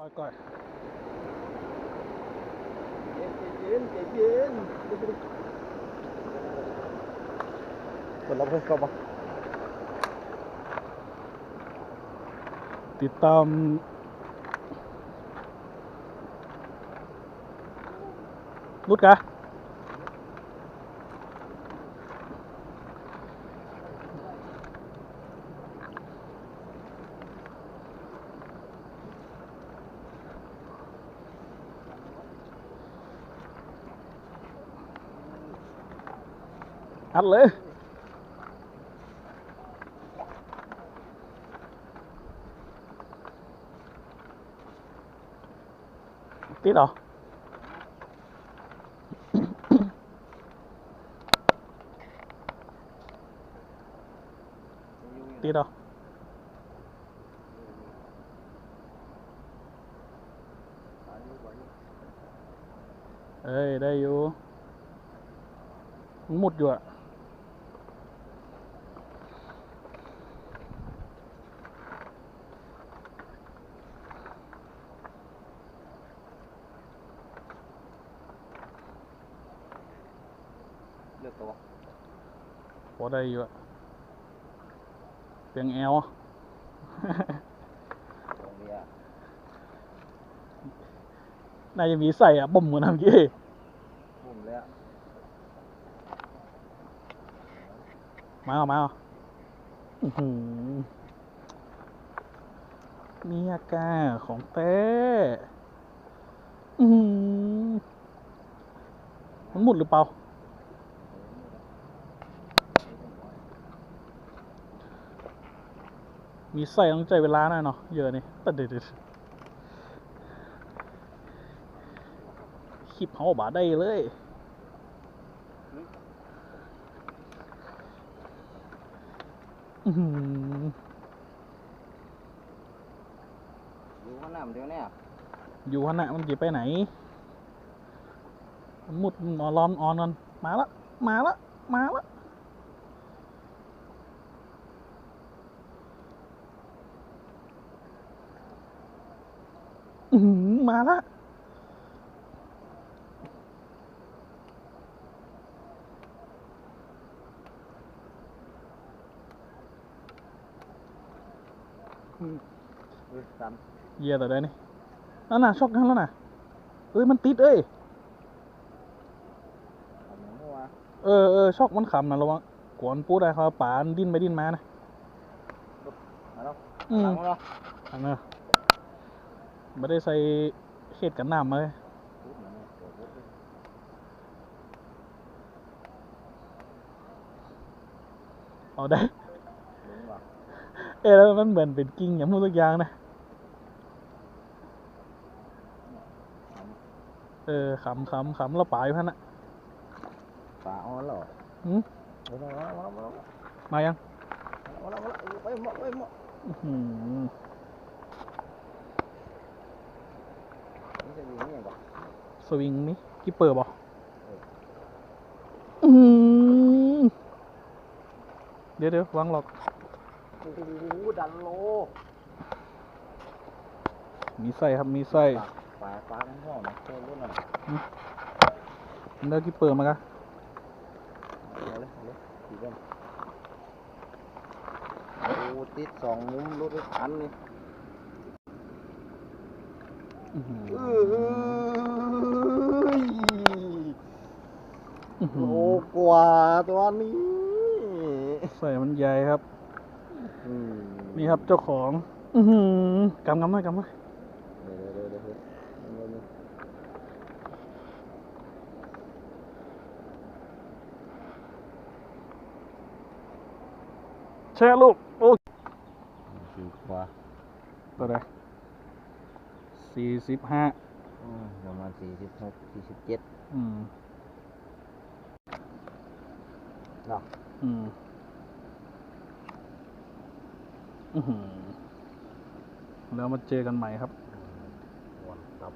ก่อนก่อนเย็นใจ เย็นคนเราเพิ่งเข้ามา ติดตามรุดกะอัดเลย ติดเหรอ ติดเหรอ เอ้ย ได้อยู่มันหมุดอยู่อะ เลือกตัวพอได้อยู่อะเปียงแอล ตรงนี้อะน่าจะมีใส่อะบ่มเหมือนเมื่อกี้ปุ่มเลยอะมาเอามาเอาอื้อหือมีอากาของเต้อือหือมันหมุดหรือเปล่า มีใส่ต้องใจเวลาหน่อยเนาะเยอะนี่ตัดเด็ดคลิปเขาบาได้เลยอื้อหืออยู่ข้างหน้ามันเดียวเนี่ยอยู่ขณะมันจะไปไหนมันมุดนอนร้อนออนกันมาละมาละมาละ อือหือมาละเออสามเยี่ยแต่ได้นี่นั่นน่ะชอกกันแล้วน่ะเอ้ยมันติดเอ้ยทำอย่างนี้วะเออเออชอกมันขำนะระวังกวนปูได้เขาป่านดิ้นไปดิ้นมานะมาแล้วอืมหลังมาแล้วอันนั้น ไม่ได้ใส่เขตกันน้ำมาเลยปุ๊บมาเนี่ยเดี๋ยวปุ๊บเลยเอาได้ลงว่ะเอ๊ะแล้วมันเหมือนเป็นกิ้งอย่างพวกทุกอย่างนะ เออขำขำขำแล้วป่าอยู่พันน่ะปลาอ่อนเหรอหืมมาแล้วมาแล้วมาแล้วมายังมาแล้วมาแล้วไปหมดไปหมด อื้อหือ นี่จะมีนี่ยังก่อน สวิงนี่กิปเปอร์บ่เอออือหือเดี๋ยวเดี๋ยววางหลอกโอ้โหดันโล มีไส้ครับ มีไส้ปลาปลาทั้งห้องนะเจ้ารุ่นน่ะเนื้อกิปเปอร์มากะเอาเลยเอาเลยสี่เล่มโอ้ติดสองมุมรถอันนี่อื้อหือ เอ้ย อื้อหื โลอกว่าตัวนี้ไส้มันใหญ่ครับอืมนี่ครับเจ้าของ อือหือกำกำหน่อยกำหน่อยเดี๋ยวเดี๋ยวเดี๋ยวเดี๋ยวเดี๋ยวเดี๋ยวแช่ลูก โอ้สี่กว่าตัวใดสี่สิบห้าอืมประมาณสี่สิบหกสี่สิบเจ็ดอืม เนาะอืมอือหือแล้วมาเจอกันใหม่ครับ วันครับ